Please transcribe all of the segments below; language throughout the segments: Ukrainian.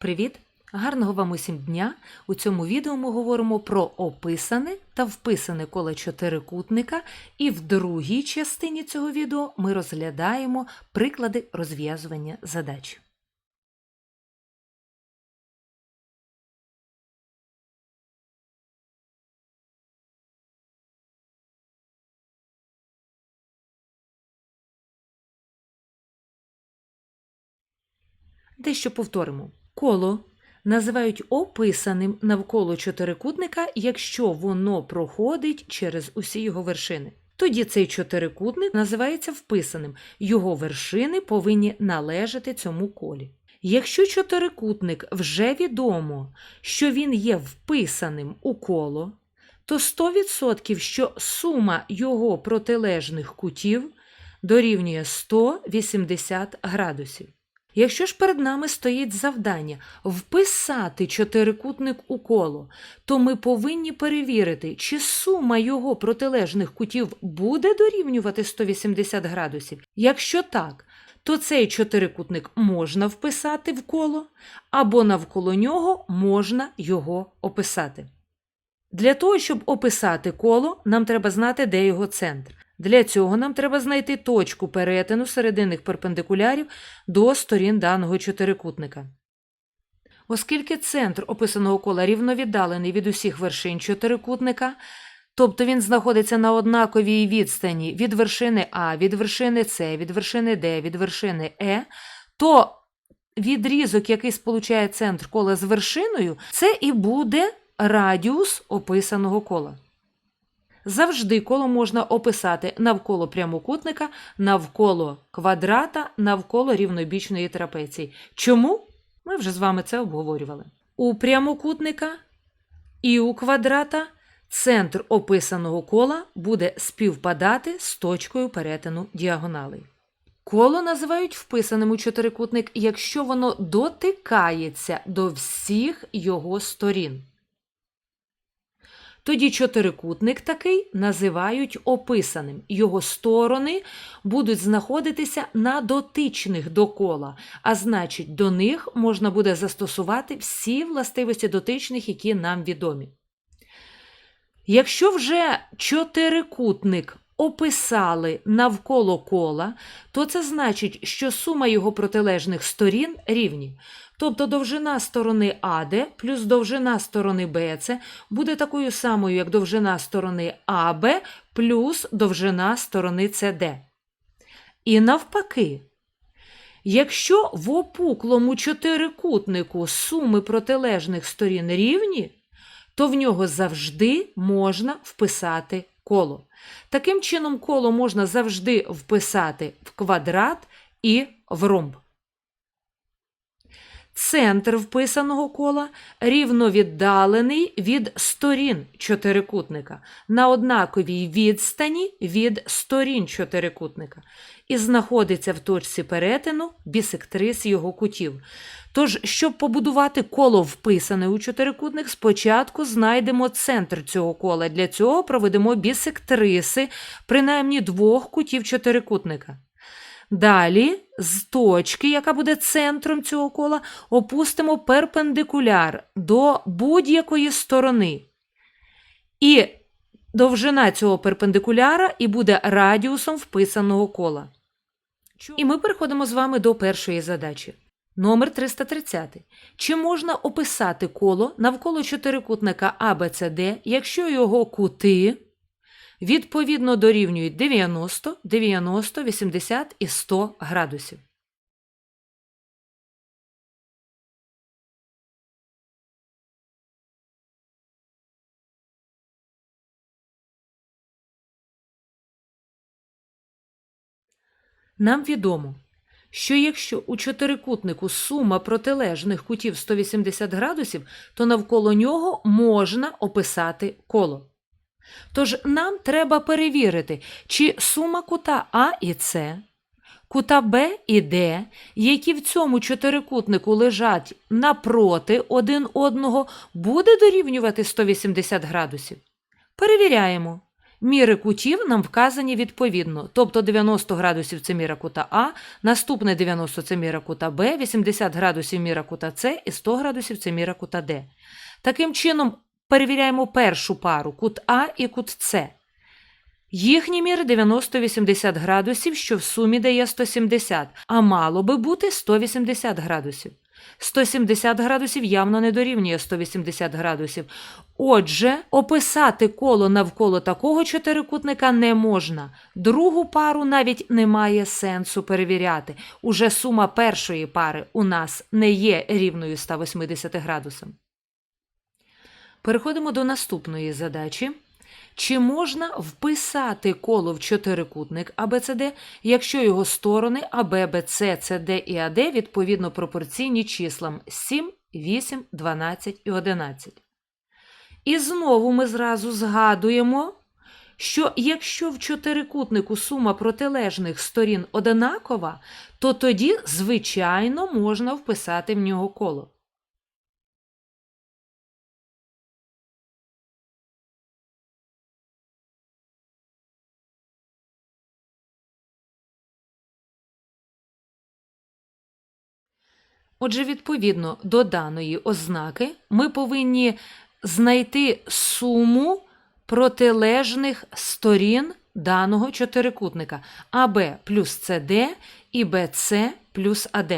Привіт! Гарного вам усім дня! У цьому відео ми говоримо про описане та вписане коло чотирикутника, і в другій частині цього відео ми розглядаємо приклади розв'язування задач. Дещо повторимо. Коло називають описаним навколо чотирикутника, якщо воно проходить через усі його вершини. Тоді цей чотирикутник називається вписаним, його вершини повинні належати цьому колі. Якщо чотирикутник вже відомо, що він є вписаним у коло, то 100% що сума його протилежних кутів дорівнює 180 градусів. Якщо ж перед нами стоїть завдання вписати чотирикутник у коло, то ми повинні перевірити, чи сума його протилежних кутів буде дорівнювати 180 градусів. Якщо так, то цей чотирикутник можна вписати в коло, або навколо нього можна його описати. Для того, щоб описати коло, нам треба знати, де його центр. Для цього нам треба знайти точку перетину серединних перпендикулярів до сторін даного чотирикутника. Оскільки центр описаного кола рівновіддалений від усіх вершин чотирикутника, тобто він знаходиться на однаковій відстані від вершини А, від вершини С, від вершини Д, від вершини Е, то відрізок, який сполучає центр кола з вершиною, це і буде радіус описаного кола. Завжди коло можна описати навколо прямокутника, навколо квадрата, навколо рівнобічної трапеції. Чому? Ми вже з вами це обговорювали. У прямокутника і у квадрата центр описаного кола буде співпадати з точкою перетину діагоналей. Коло називають вписаним у чотирикутник, якщо воно дотикається до всіх його сторін. Тоді чотирикутник такий називають описаним. Його сторони будуть знаходитися на дотичних до кола, а значить, до них можна буде застосувати всі властивості дотичних, які нам відомі. Якщо вже чотирикутник описали навколо кола, то це значить, що сума його протилежних сторін рівні. Тобто довжина сторони АД плюс довжина сторони БЦ буде такою самою, як довжина сторони АБ плюс довжина сторони СД. І навпаки, якщо в опуклому чотирикутнику суми протилежних сторін рівні, то в нього завжди можна вписати коло. Таким чином, коло можна завжди вписати в квадрат і в ромб. Центр вписаного кола рівновіддалений від сторін чотирикутника на однаковій відстані від сторін чотирикутника і знаходиться в точці перетину бісектрис його кутів. Тож, щоб побудувати коло вписане у чотирикутник, спочатку знайдемо центр цього кола. Для цього проведемо бісектриси принаймні двох кутів чотирикутника. Далі з точки, яка буде центром цього кола, опустимо перпендикуляр до будь-якої сторони. І довжина цього перпендикуляра і буде радіусом вписаного кола. І ми переходимо з вами до першої задачі. Номер 330. Чи можна описати коло навколо чотирикутника ABCD, якщо його кути відповідно дорівнюють 90, 90, 80 і 100 градусів. Нам відомо, що якщо у чотирикутнику сума протилежних кутів 180 градусів, то навколо нього можна описати коло. Тож нам треба перевірити, чи сума кута А і С, кута Б і Д, які в цьому чотирикутнику лежать напроти один одного, буде дорівнювати 180 градусів. Перевіряємо. Міри кутів нам вказані відповідно. Тобто 90 градусів це міра кута А, наступне 90 це міра кута Б, 80 градусів міра кута С і 100 градусів це міра кута Д. Таким чином, перевіряємо першу пару кут А і кут С. Їхні міри 90-80 градусів, що в сумі дає 170, а мало би бути 180 градусів. 170 градусів явно не дорівнює 180 градусів. Отже, описати коло навколо такого чотирикутника не можна. Другу пару навіть немає сенсу перевіряти. Уже сума першої пари у нас не є рівною 180 градусам. Переходимо до наступної задачі. Чи можна вписати коло в чотирикутник АБЦД, якщо його сторони АБ, БЦ, СД і АД відповідно пропорційні числам 7, 8, 12 і 11? І знову ми зразу згадуємо, що якщо в чотирикутнику сума протилежних сторін однакова, то тоді, звичайно, можна вписати в нього коло. Отже, відповідно до даної ознаки, ми повинні знайти суму протилежних сторін даного чотирикутника АБ плюс СД і БЦ плюс АД.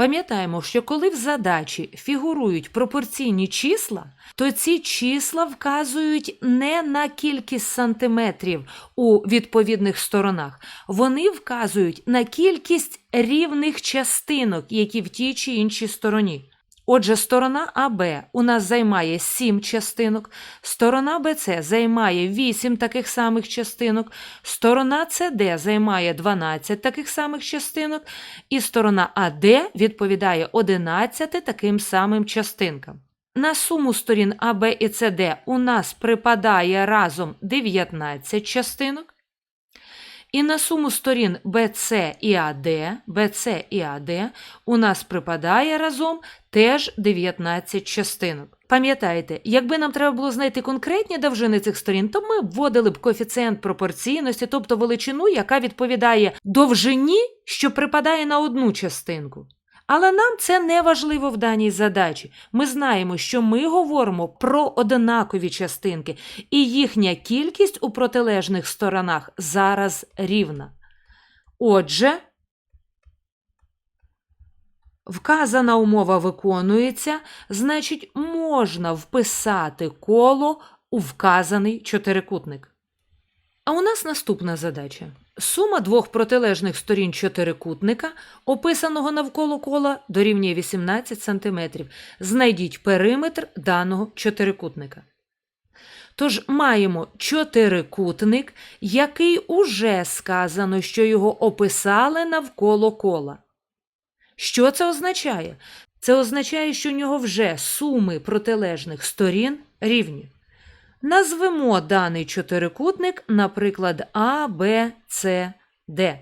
Пам'ятаємо, що коли в задачі фігурують пропорційні числа, то ці числа вказують не на кількість сантиметрів у відповідних сторонах, вони вказують на кількість рівних частинок, які в тій чи іншій стороні. Отже, сторона АБ у нас займає 7 частинок, сторона БЦ займає 8 таких самих частинок, сторона СД займає 12 таких самих частинок, і сторона АД відповідає 11 таким самим частинкам. На суму сторін АБ і СД у нас припадає разом 19 частинок. І на суму сторін BC і AD, BC і AD у нас припадає разом теж 19 частинок. Пам'ятаєте, якби нам треба було знайти конкретні довжини цих сторін, то ми вводили б коефіцієнт пропорційності, тобто величину, яка відповідає довжині, що припадає на одну частинку. Але нам це не важливо в даній задачі. Ми знаємо, що ми говоримо про однакові частинки, і їхня кількість у протилежних сторонах зараз рівна. Отже, вказана умова виконується, значить, можна вписати коло у вказаний чотирикутник. А у нас наступна задача. Сума двох протилежних сторін чотирикутника, описаного навколо кола, дорівнює 18 см. Знайдіть периметр даного чотирикутника. Тож маємо чотирикутник, який уже сказано, що його описали навколо кола. Що це означає? Це означає, що у нього вже суми протилежних сторін рівні. Назвемо даний чотирикутник, наприклад, А, Б, С, Д.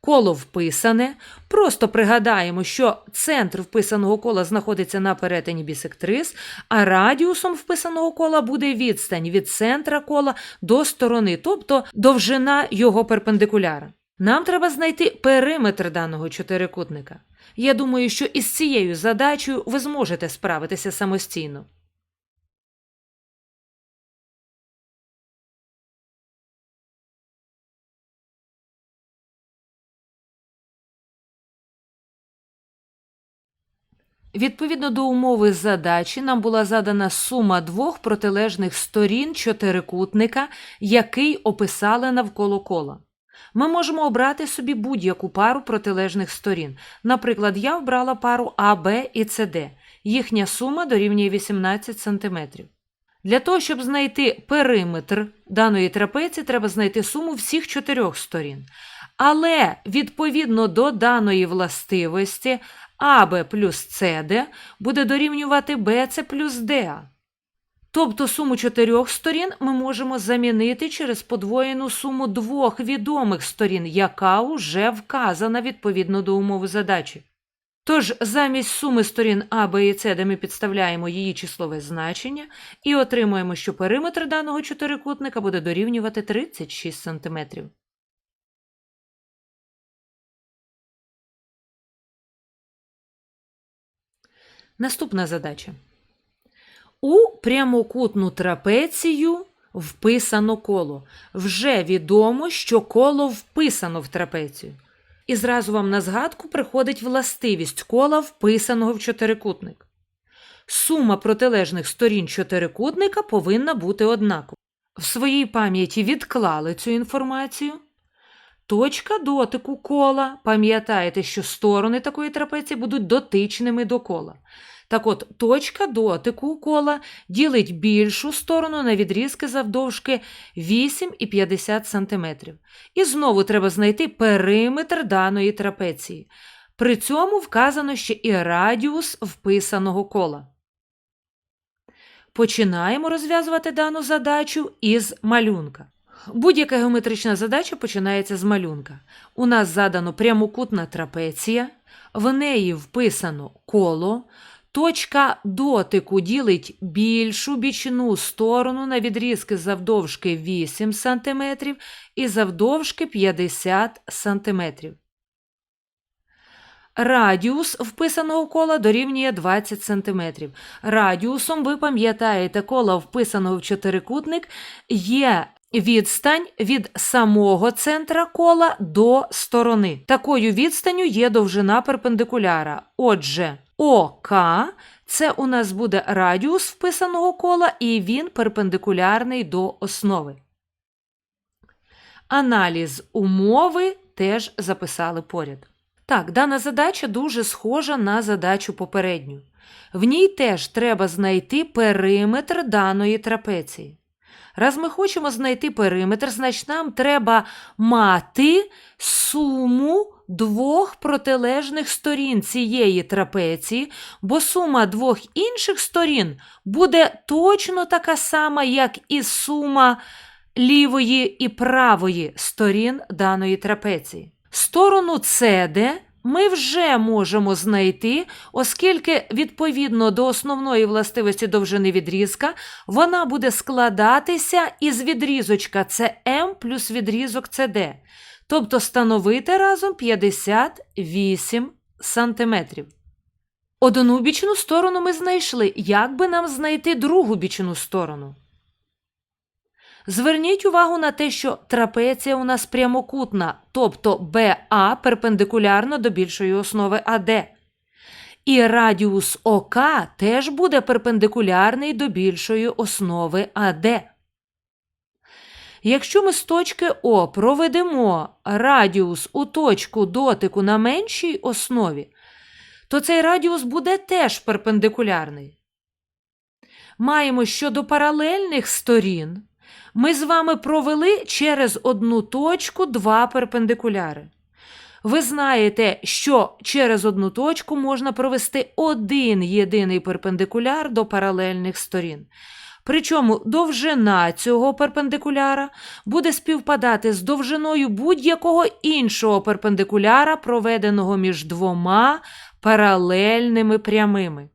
Коло вписане. Просто пригадаємо, що центр вписаного кола знаходиться на перетині бісектрис, а радіусом вписаного кола буде відстань від центра кола до сторони, тобто довжина його перпендикуляра. Нам треба знайти периметр даного чотирикутника. Я думаю, що із цією задачею ви зможете справитися самостійно. Відповідно до умови задачі, нам була задана сума двох протилежних сторін чотирикутника, який описали навколо кола. Ми можемо обрати собі будь-яку пару протилежних сторін. Наприклад, я обрала пару АБ і СД. Їхня сума дорівнює 18 см. Для того, щоб знайти периметр даної трапеції, треба знайти суму всіх чотирьох сторін. Але відповідно до даної властивості АБ плюс СД буде дорівнювати БЦ плюс ДА. Тобто суму чотирьох сторін ми можемо замінити через подвоєну суму двох відомих сторін, яка вже вказана відповідно до умови задачі. Тож замість суми сторін А, Б і С, де ми підставляємо її числове значення, і отримуємо, що периметр даного чотирикутника буде дорівнювати 36 см. Наступна задача. У прямокутну трапецію вписано коло. Вже відомо, що коло вписано в трапецію. І зразу вам на згадку приходить властивість кола, вписаного в чотирикутник. Сума протилежних сторін чотирикутника повинна бути однакова. В своїй пам'яті відклали цю інформацію. Точка дотику кола. Пам'ятаєте, що сторони такої трапеції будуть дотичними до кола. Так от, точка дотику кола ділить більшу сторону на відрізки завдовжки 8,50 см. І знову треба знайти периметр даної трапеції. При цьому вказано ще і радіус вписаного кола. Починаємо розв'язувати дану задачу із малюнка. Будь-яка геометрична задача починається з малюнка. У нас задано прямокутна трапеція, в неї вписано коло. Точка дотику ділить більшу бічну сторону на відрізки завдовжки 8 см і завдовжки 50 см. Радіус вписаного кола дорівнює 20 см. Радіусом, ви пам'ятаєте, кола вписаного в чотирикутник є відстань від самого центра кола до сторони. Такою відстанню є довжина перпендикуляра. Отже, ОК це у нас буде радіус вписаного кола, і він перпендикулярний до основи. Аналіз умови теж записали поряд. Так, дана задача дуже схожа на задачу попередню. В ній теж треба знайти периметр даної трапеції. Раз ми хочемо знайти периметр, значить нам треба мати суму двох протилежних сторін цієї трапеції, бо сума двох інших сторін буде точно така сама, як і сума лівої і правої сторін даної трапеції. Сторону CD ми вже можемо знайти, оскільки відповідно до основної властивості довжини відрізка вона буде складатися із відрізочка CM плюс відрізок CD, тобто становити разом 58 см. Одну бічну сторону ми знайшли. Як би нам знайти другу бічну сторону? Зверніть увагу на те, що трапеція у нас прямокутна, тобто БА перпендикулярно до більшої основи АД. І радіус ОК теж буде перпендикулярний до більшої основи АД. Якщо ми з точки О проведемо радіус у точку дотику на меншій основі, то цей радіус буде теж перпендикулярний. Маємо щодо паралельних сторін ми з вами провели через одну точку два перпендикуляри. Ви знаєте, що через одну точку можна провести один єдиний перпендикуляр до паралельних сторін. Причому довжина цього перпендикуляра буде співпадати з довжиною будь-якого іншого перпендикуляра, проведеного між двома паралельними прямими.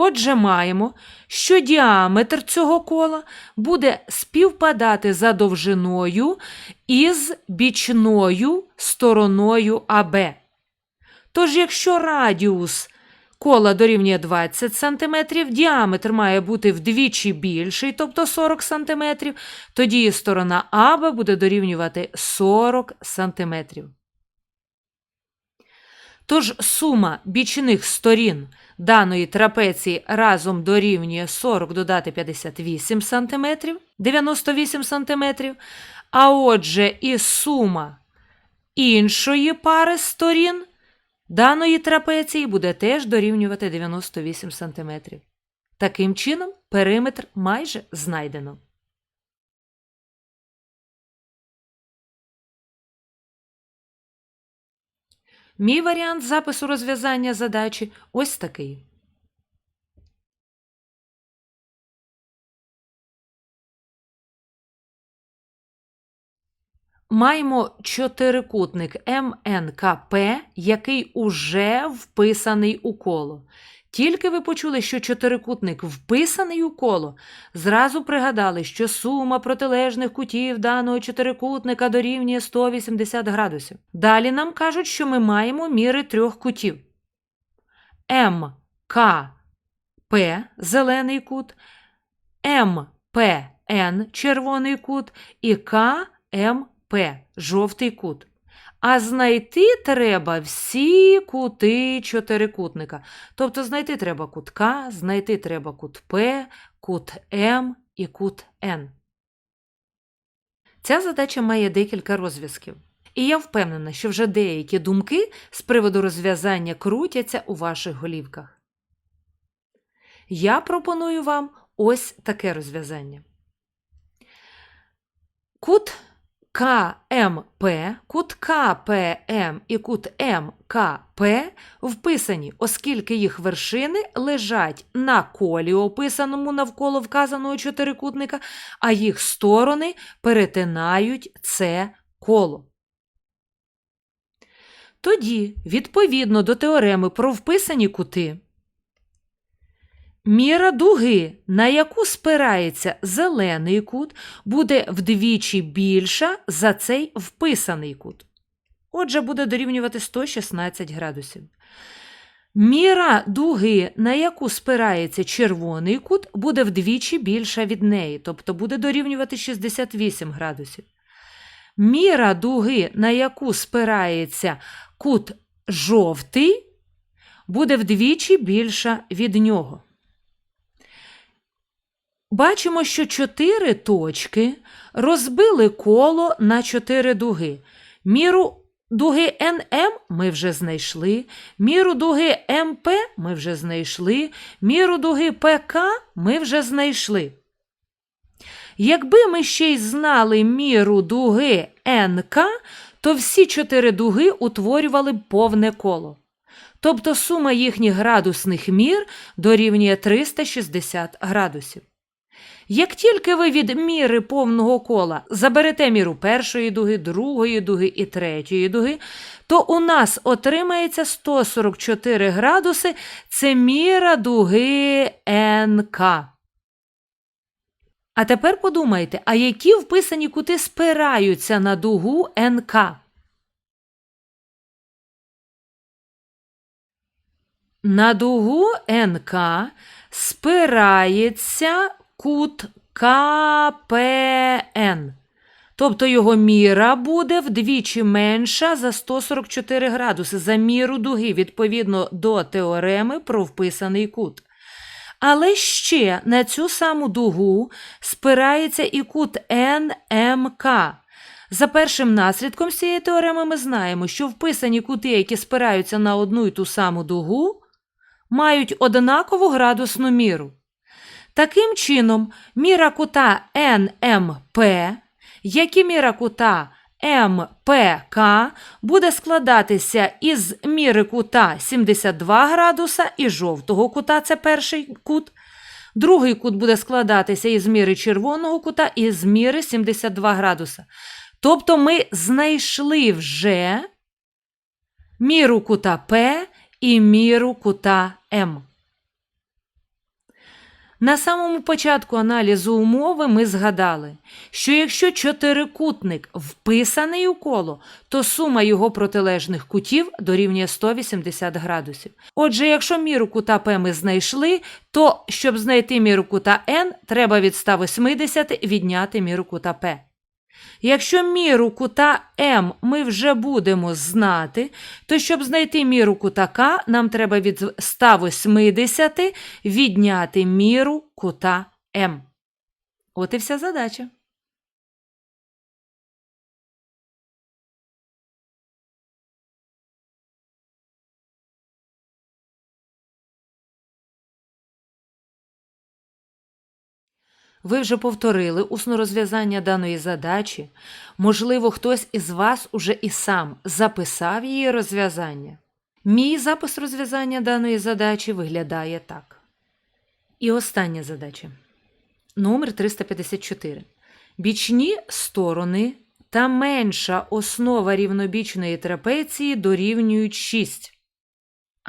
Отже, маємо, що діаметр цього кола буде співпадати за довжиною із бічною стороною АБ. Тож, якщо радіус кола дорівнює 20 см, діаметр має бути вдвічі більший, тобто 40 см, тоді сторона АБ буде дорівнювати 40 см. Тож сума бічних сторін даної трапеції разом дорівнює 40 додати 58 см, 98 см, а отже, і сума іншої пари сторін даної трапеції буде теж дорівнювати 98 см. Таким чином, периметр майже знайдено. Мій варіант запису розв'язання задачі ось такий. маємо чотирикутник МНКП, який уже вписаний у коло. Тільки ви почули, що чотирикутник вписаний у коло, зразу пригадали, що сума протилежних кутів даного чотирикутника дорівнює 180 градусів. Далі нам кажуть, що ми маємо міри трьох кутів. МКП зелений кут, МПН червоний кут і КМП жовтий кут. А знайти треба всі кути чотирикутника. Тобто знайти треба кут К, знайти треба кут П, кут М і кут Н. Ця задача має декілька розв'язків. І я впевнена, що вже деякі думки з приводу розв'язання крутяться у ваших голівках. Я пропоную вам ось таке розв'язання. Кут КМП, кут КПМ і кут МКП вписані, оскільки їх вершини лежать на колі, описаному навколо вказаного чотирикутника, а їх сторони перетинають це коло. Тоді, відповідно до теореми про вписані кути, міра дуги, на яку спирається зелений кут, буде вдвічі більша за цей вписаний кут. Отже, буде дорівнювати 116 градусів. Міра дуги, на яку спирається червоний кут, буде вдвічі більша від неї, тобто буде дорівнювати 68 градусів. Міра дуги, на яку спирається кут жовтий, буде вдвічі більша від нього. Бачимо, що чотири точки розбили коло на чотири дуги. Міру дуги НМ ми вже знайшли, міру дуги МП ми вже знайшли, міру дуги ПК ми вже знайшли. Якби ми ще й знали міру дуги НК, то всі чотири дуги утворювали б повне коло. Тобто сума їхніх градусних мір дорівнює 360 градусів. Як тільки ви від міри повного кола заберете міру першої дуги, другої дуги і третьої дуги, то у нас отримається 144 градуси це міра дуги НК. А тепер подумайте, а які вписані кути спираються на дугу НК? На дугу НК спирається кут КПН. Тобто його міра буде вдвічі менша за 144 градуси за міру дуги відповідно до теореми про вписаний кут. Але ще на цю саму дугу спирається і кут НМК. За першим наслідком цієї теореми ми знаємо, що вписані кути, які спираються на одну і ту саму дугу, мають однакову градусну міру. Таким чином, міра кута НМП, як і міра кута МПК буде складатися із міри кута 72 градуса і жовтого кута це перший кут. Другий кут буде складатися із міри червоного кута і з міри 72 градуса. Тобто ми знайшли вже міру кута П і міру кута М. На самому початку аналізу умови ми згадали, що якщо чотирикутник вписаний у коло, то сума його протилежних кутів дорівнює 180 градусів. Отже, якщо міру кута П ми знайшли, то щоб знайти міру кута Н, треба від 180 відняти міру кута П. Якщо міру кута М ми вже будемо знати, то щоб знайти міру кута К, нам треба від 180 відняти міру кута М. От і вся задача. Ви вже повторили усне розв'язання даної задачі. Можливо, хтось із вас уже і сам записав її розв'язання. Мій запис розв'язання даної задачі виглядає так. І остання задача. Номер 354. Бічні сторони та менша основа рівнобічної трапеції дорівнюють 6.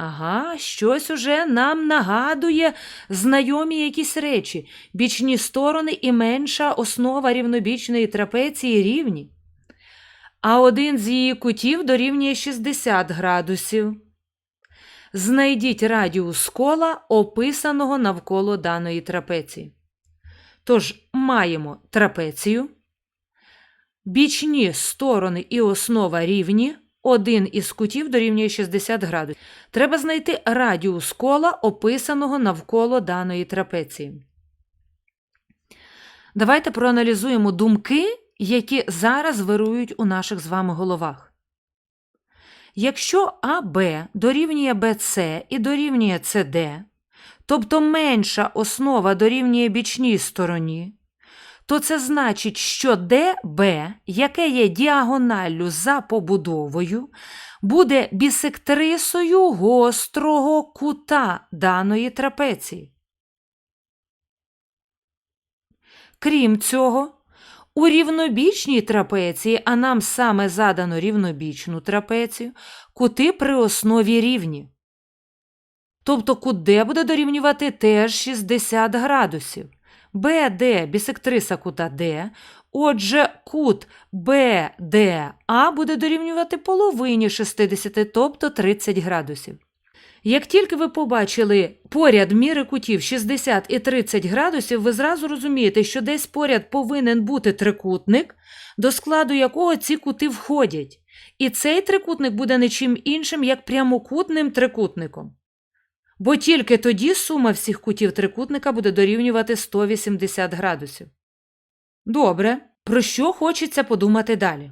Ага, щось уже нам нагадує знайомі якісь речі. Бічні сторони і менша основа рівнобічної трапеції рівні. А один з її кутів дорівнює 60 градусів. Знайдіть радіус кола, описаного навколо даної трапеції. Тож маємо трапецію, бічні сторони і основа рівні, один із кутів дорівнює 60 градусів. Треба знайти радіус кола, описаного навколо даної трапеції. Давайте проаналізуємо думки, які зараз вирують у наших з вами головах. Якщо АБ дорівнює БЦ і дорівнює СД, тобто менша основа дорівнює бічній стороні, то це значить, що ДБ, яке є діагоналлю за побудовою, буде бісектрисою гострого кута даної трапеції. Крім цього, у рівнобічній трапеції, а нам саме задано рівнобічну трапецію, кути при основі рівні. Тобто кут Д буде дорівнювати теж 60 градусів. БД бісектриса кута Д. Отже, кут БДА буде дорівнювати половині 60, тобто 30 градусів. Як тільки ви побачили поряд міри кутів 60 і 30 градусів, ви зразу розумієте, що десь поряд повинен бути трикутник, до складу якого ці кути входять. І цей трикутник буде не чим іншим, як прямокутним трикутником. Бо тільки тоді сума всіх кутів трикутника буде дорівнювати 180 градусів. Добре, про що хочеться подумати далі?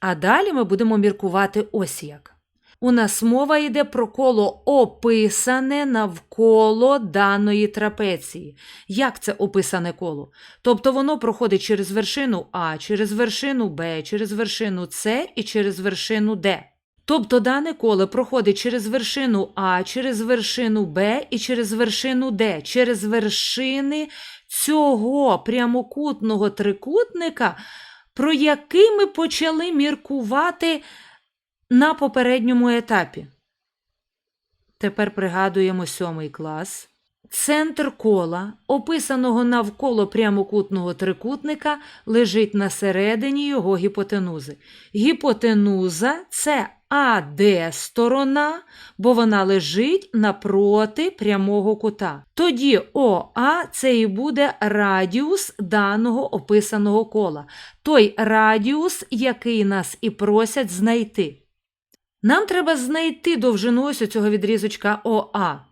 А далі ми будемо міркувати ось як. У нас мова йде про коло описане навколо даної трапеції. Як це описане коло? Тобто воно проходить через вершину А, через вершину Б, через вершину С і через вершину Д. Тобто дане коло проходить через вершину А, через вершину Б і через вершину Д, через вершини цього прямокутного трикутника, про який ми почали міркувати на попередньому етапі. Тепер пригадуємо сьомий клас. Центр кола, описаного навколо прямокутного трикутника, лежить на середині його гіпотенузи. Гіпотенуза це АД сторона, бо вона лежить напроти прямого кута. Тоді ОА це і буде радіус даного описаного кола. Той радіус, який нас і просять знайти. Нам треба знайти довжину ось цього відрізочка ОА.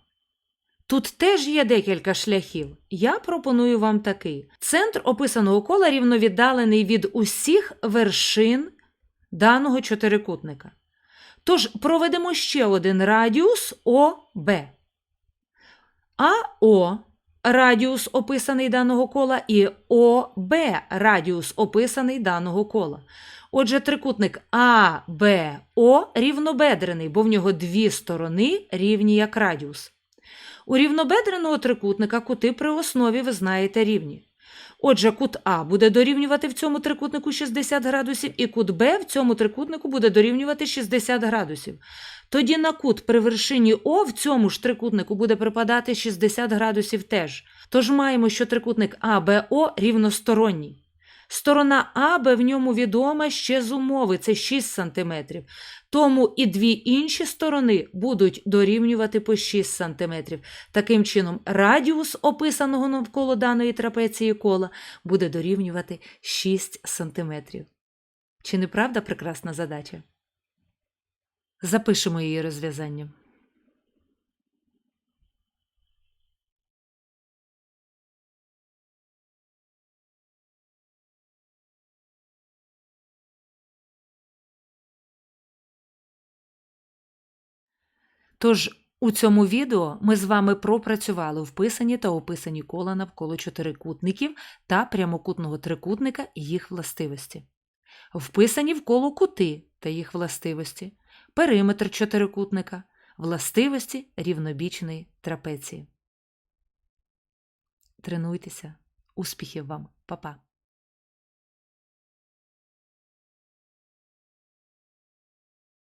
Тут теж є декілька шляхів. Я пропоную вам такий. Центр описаного кола рівновіддалений від усіх вершин даного чотирикутника. Тож проведемо ще один радіус ОБ. АО радіус описаний даного кола, і ОБ радіус описаний даного кола. Отже, трикутник АБО рівнобедрений, бо в нього дві сторони рівні як радіус. У рівнобедреного трикутника кути при основі ви знаєте рівні. Отже, кут А буде дорівнювати в цьому трикутнику 60 градусів, і кут Б в цьому трикутнику буде дорівнювати 60 градусів. Тоді на кут при вершині О в цьому ж трикутнику буде припадати 60 градусів теж. Тож маємо, що трикутник АБО рівносторонній. Сторона АБ в ньому відома ще з умови, це 6 см. Тому і дві інші сторони будуть дорівнювати по 6 см. Таким чином, радіус описаного навколо даної трапеції кола буде дорівнювати 6 см. Чи не правда прекрасна задача? Запишемо її розв'язання. Тож у цьому відео ми з вами пропрацювали вписані та описані кола навколо чотирикутників та прямокутного трикутника і їх властивості, вписані в коло кути та їх властивості, периметр чотирикутника, властивості рівнобічної трапеції. Тренуйтеся, успіхів вам, Па-па!